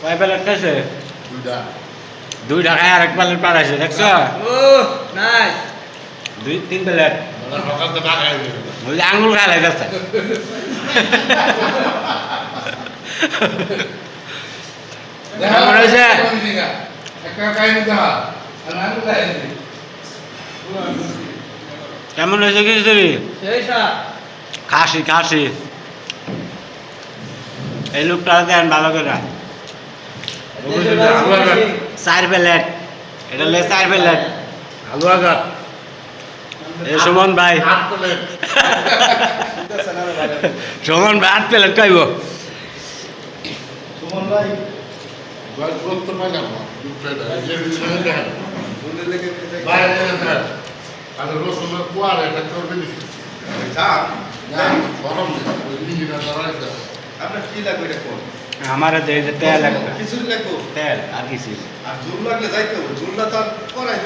কয় প্লেট খাইছে? দুইটা। দুই ঢাকায় আর এক প্লেট পাঠাইছে দেখছ? দুই তিন ওই যে আঙুল খাই লাগছে কেমন হয়েছে? হয়েছে খিচুড়ি? সেই খাসি খাসি। এই লোকটা দেন ভালো করে। চার প্লেট। এটা লে চার প্লেট। হালুয়া ঘাট এ সুমন ভাই। সুমন ভাই আট প্লেট খাইব। সুমন ভাই। দাঁড়াইছে আপনার কি লাগবে এটা আমার তেল লাগবে? তেল আর কিছু। আর জুল লাগলে যাইতে হবে। জুলটা তো আর করাই